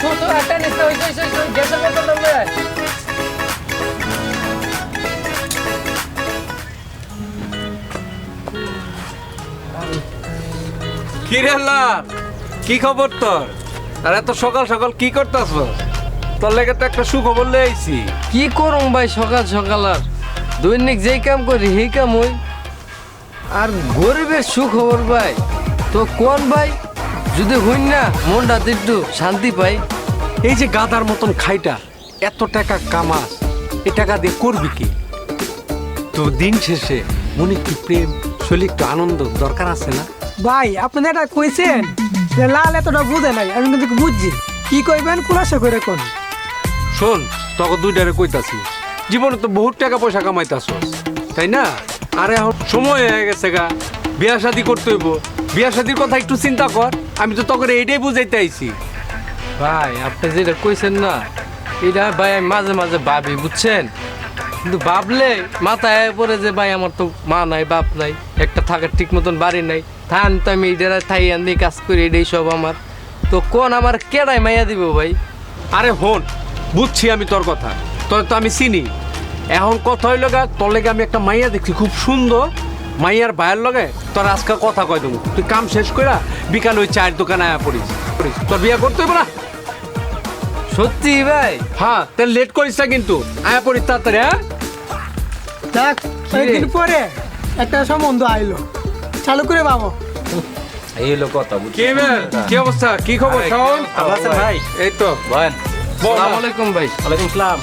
তো তো আটা নিতে হইছে হইছে হইছে গ্যাসের বোতলটা লয়ে আয়। কি রে কি খবর তোর? আর এত সকাল সকাল কি করতেছ? তোর লেগে তো একটা সুখবর লয়ে আইছি। কি করুম ভাই সকাল সকাল আর? দৈনিক যেই কাম করি সেই কাম হই আর গরিবের সুখবর ভাই তো কোন ভাই? যদি হইন না মনটা একটু শান্তি পাই। এই যে গাদার মতন খাইটা এত টাকা কামাস এ টাকা দিয়ে করবি কি? তো দিন শেষে মনে কি প্রেম শৈলী একটু আনন্দ দরকার আছে না? ভাই আপনি এটা কইছেন যে লাল এতটা বুঝে নাই আমি কিন্তু বুঝছি। কি কইবেন খুলাসা করে কোন? শোন তোকে দুইটারে কইতাছি। জীবনে তো বহুত টাকা পয়সা কামাইতাছ তাই না? আরে এখন সময় হয়ে গেছে গা বিয়া শাদি করতে হইব। বিয়া শাদির কথা একটু চিন্তা কর। আমি তো তোকে এইটাই বুঝাইতে আইছি। ভাই আপনি যেটা কইছেন না এটা ভাই আমি মাঝে মাঝে ভাবি বুঝছেন? কিন্তু ভাবলে মাথায় পড়ে যে ভাই আমার তো মা নাই বাপ নাই একটা থাকার ঠিক মতন বাড়ি নাই। থান তো আমি এটা থাই আনি কাজ করি এটাই সব আমার। তো কোন আমার কেডাই মাইয়া দিব ভাই? আরে হন বুঝছি আমি তোর কথা। তোর তো আমি চিনি। এখন কথা হইল গা তোর লেগে আমি একটা মাইয়া দেখছি খুব সুন্দর। মাইয়ার ভাইয়ের লগে তোর আজকে কথা কয় দেবো। তুই কাম শেষ করে বিকাল ওই চায়ের দোকানে আয়া পড়িস। পড়িস। তোর বিয়া করতে হইব না? সত্যি ভাই? হ্যাঁ তাহলে লেট করিস না কিন্তু। আয়া পড়িস তাড়াতাড়ি হ্যাঁ? দেখ কয়েকদিন পরে একটা সম্বন্ধ আইলো। চালু করে বাবু এই হলো কথা বুঝছি কি কি অবস্থা? কি খবর আছেন ভাই? এই তো। বল আসসালামু আলাইকুম ভাই। ওয়ালাইকুম সালাম।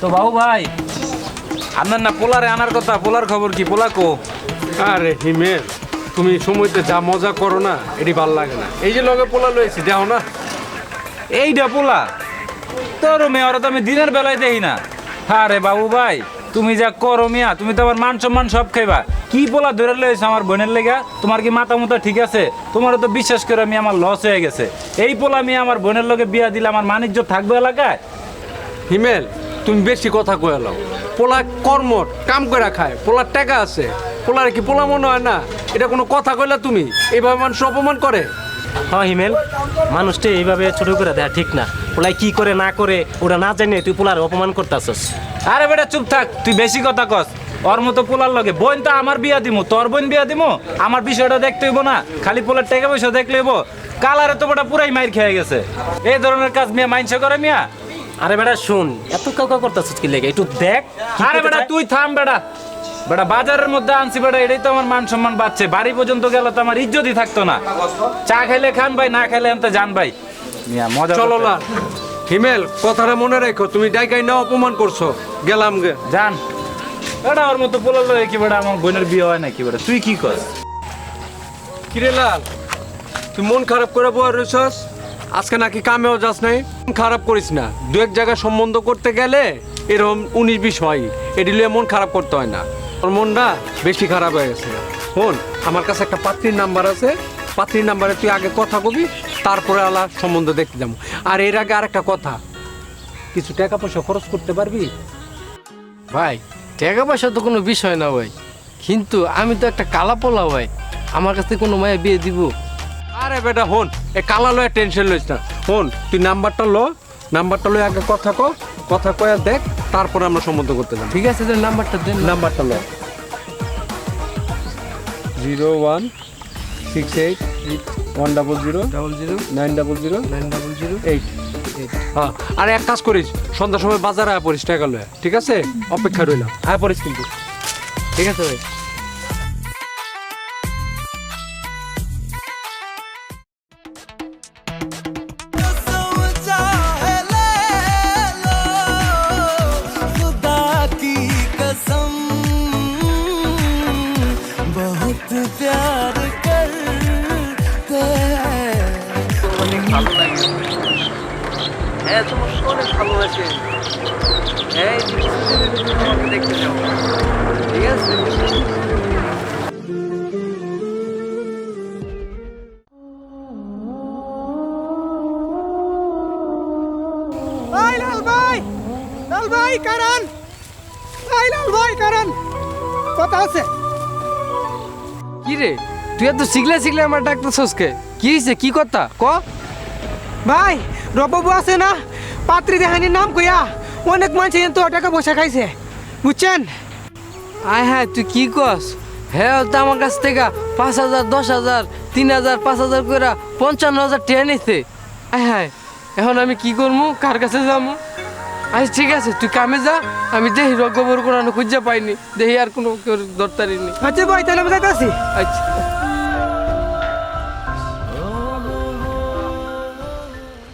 তো বাবু ভাই আপনার না পোলারে আনার কথা পোলার খবর কি পোলা কো? আরে হিমেল তুমি সময়তে যা মজা করো না এটি ভালো লাগে না। এই যে লগে পোলা লয়েছি দেখো না। এইটা পোলা তোর মেয়ে ওরা তো আমি দিনের বেলায় দেখি না। হ্যাঁ রে বাবু ভাই তুমি যা করো মিয়া তুমি তো আমার মান সম্মান সব খাইবা। কি পোলা ধরে লয়েছে আমার বোনের লেগা? তোমার কি মাথা মুতা ঠিক আছে? তোমারও তো বিশ্বাস করে আমি আমার লস হয়ে গেছে। এই পোলা মেয়ে আমার বোনের লগে বিয়া দিলে আমার মানিজ্য থাকবে এলাকায়? হিমেল তুমি বেশি কথা কয়ে লাও পোলা কর্মট কাম করে খায় পোলার টাকা আছে। পোলার কি পোলা মনে হয় না? এটা কোনো কথা কইলা তুমি? এইভাবে মানুষ অপমান করে? হ্যাঁ হিমেল মানুষটা এইভাবে ছোট করে দেয়া ঠিক না। ওলাই কি করে না করে ওরা না জানে তুই পোলার অপমান করতেছস। আরে বেটা চুপ থাক তুই বেশি কথা কস। ওর মতো পোলার লগে বোন তো আমার বিয়া দিমু তোর বোন বিয়া দিমু আমার বিষয়টা দেখতে হইব না খালি পোলার টাকা পয়সা দেখলে হইব। কালারে তো বেটা পুরাই মাইর খেয়ে গেছে। এই ধরনের কাজ মিয়া মাইনসে করে মিয়া। আরে বেটা শুন এত কাউকা করতেছস কি লেগে? একটু দেখ আরে বেটা তুই থাম বেটা। বেটা বাজারের মধ্যে আনছি বেটা এটাই তো আমার মান সম্মান বাড়ছে। বাড়ি পর্যন্ত গেলে তো আমার ইজ্জতই থাকতো না। চা খাইলে খান ভাই না খাইলে আমি তো জান ভাই মজা চলো না হিমেল কথাটা মনে রেখো তুমি ডাইকাই না অপমান করছ। গেলাম গে। জান বেটা ওর মতো পোলার কি বেটা আমার বোনের বিয়ে হয় নাকি বেটা? তুই কি কর কিরে লাল তুই মন খারাপ করে বয়ে রইছস? আজকে নাকি কামেও যাস নাই, খারাপ করিস না। দু এক জায়গায় সম্বন্ধ করতে গেলে এরকম উনিশ বিশ হয়। এটি লিয়ে মন খারাপ করতে হয় না। তোর মনটা বেশি খারাপ হয়ে গেছে। শোন, আমার কাছে একটা পাত্রীর নাম্বার আছে। পাত্রীর নাম্বারে তুই আগে কথা কবি তারপরে আলা সম্বন্ধ দেখতে যাব। আর এর আগে আর একটা কথা, কিছু টাকা পয়সা খরচ করতে পারবি? ভাই, টাকা পয়সা তো কোনো বিষয় না ভাই। কিন্তু আমি তো একটা কালা পোলা ভাই। আমার কাছে কোনো মায়া বিয়ে দিব। আরে বেটা হন এ কালা লয়ে টেনশন লইস না। হন তুই নাম্বারটা লো নাম্বারটা লয়ে আগে কথা ক কথা কয়া দেখ তারপরে আমরা সম্বন্ধ করতে যাব। ঠিক আছে তাহলে নাম্বারটা দেন। নাম্বারটা লো। Zero one six eight one double zero double zero nine double zero nine double zero eight. হ্যাঁ আর এক কাজ করিস সন্ধ্যার সময় বাজারে আয় পড়িস টাকা লয়ে ঠিক আছে? অপেক্ষা রইলাম। আয় পড়িস কিন্তু। ঠিক আছে ভাই। হ্যাঁ তোমার অনেক ভালো লাগে এই তোমাকে দেখতে যাব ঠিক আছে ভাই কারণ! ভাই লাল ভাই কারণ! কথা আছে। কি রে? তুই এত শিখলে শিখলে আমার ডাকতেছস কে? কি কি হয়েছে কি কথা ক? ভাই রবাবু আছে না? পাত্রী দেহানির নাম কইয়া অনেক মানুষ তো টাকা পয়সা খাইছে। বুঝছেন? আয় হ্যাঁ তুই কি কস? হ্যাঁ তো আমার কাছ থেকে পাঁচ হাজার দশ হাজার তিন হাজার পাঁচ হাজার করে পঞ্চান্ন হাজার টেনে নিতে আয় হ্যাঁ এখন আমি কি করব কার কাছে যাব আচ্ছা ঠিক আছে তুই কামে যা। আমি দেখি রজ্ঞবর কোরআন খুঁজে পাইনি। দেখি আর কোনো কেউ দরকারি নেই আচ্ছা ভাই তাহলে আমি আচ্ছা।